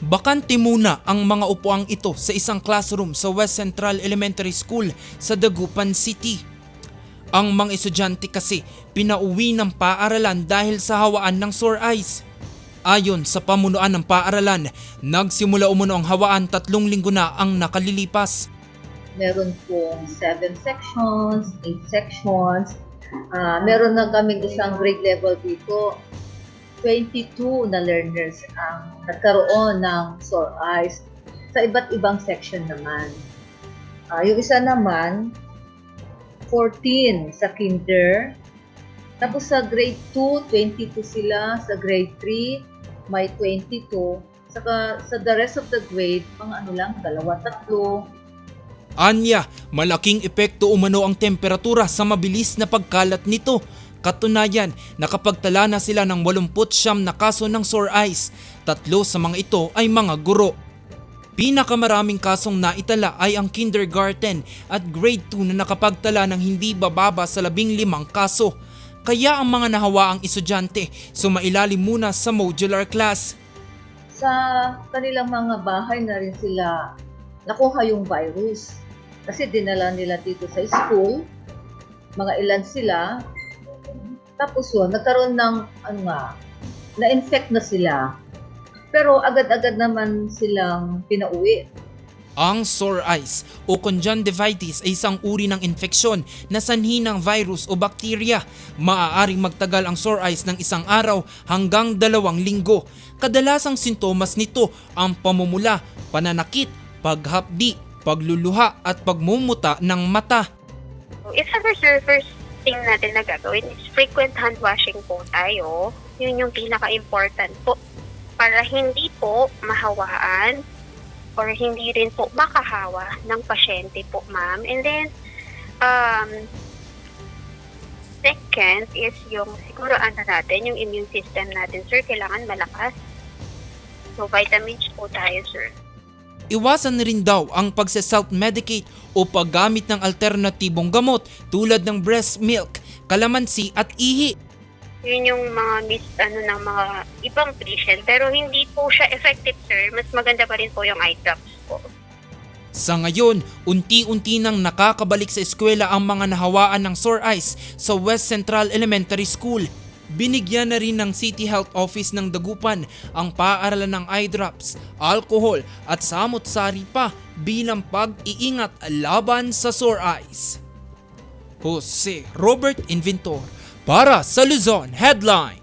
Bakante muna ang mga upuang ito sa isang classroom sa West Central Elementary School sa Dagupan City. Ang mga estudyante kasi pinauwi ng paaralan dahil sa hawaan ng sore eyes. Ayon sa pamunuan ng paaralan, nagsimula umuno ang hawaan tatlong linggo na ang nakalilipas. Meron pong 7 sections, 8 sections. Ah, meron na kaming isang grade level dito. 22 na learners ang nagkaroon ng sore eyes sa iba't ibang section naman. Ah, yung isa naman, 14 sa kinder. Tapos sa grade 2, 22 sila. Sa grade 3, may 22. Saka sa the rest of the grade, mga ano lang, dalawa, tatlo, Anya, malaking epekto umano ang temperatura sa mabilis na pagkalat nito. Katunayan, nakapagtala na sila ng 89 na kaso ng sore eyes. Tatlo sa mga ito ay mga guro. Pinakamaraming kasong naitala ay ang kindergarten at grade 2 na nakapagtala ng hindi bababa sa labing limang kaso. Kaya ang mga nahawaang estudyante sumailalim muna sa modular class. sa kanilang mga bahay na rin sila nakuha yung virus. Kasi dinala nila dito sa school, mga ilan sila, tapos yun, nagkaroon ng, ano nga, na-infect na sila. Pero agad-agad naman silang pinauwi. Ang sore eyes o conjunctivitis ay isang uri ng infeksyon na sanhi ng virus o bakterya. Maaaring magtagal ang sore eyes ng isang araw hanggang dalawang linggo. Kadalasang sintomas nito ang pamumula, pananakit, paghapdi, pagluluha at pagmumuta ng mata. Ever sir, first thing natin na gagawin is frequent hand washing po tayo. Yun yung pinaka-important po para hindi po mahawaan or hindi rin po makahawa ng pasyente po, ma'am. And then, um, second is yung siguro ano natin, yung immune system natin, sir, kailangan malakas. So, vitamins po tayo, sir. Iwasan na rin daw ang pagse-self-medicate o paggamit ng alternatibong gamot tulad ng breast milk, kalamansi at ihi. Yun yung mga mis, ano, ng mga ibang patient. Pero hindi po siya effective, sir. Mas maganda pa rin po yung eye drops po. Sa ngayon, unti-unti nang nakakabalik sa eskwela ang mga nahawaan ng sore eyes sa West Central Elementary School. Binigyan na rin ng City Health Office ng Dagupan ang paaralan ng eye drops, alcohol at samot-sari pa bilang pag-iingat laban sa sore eyes. Jose Robert Inventor para sa Luzon Headline.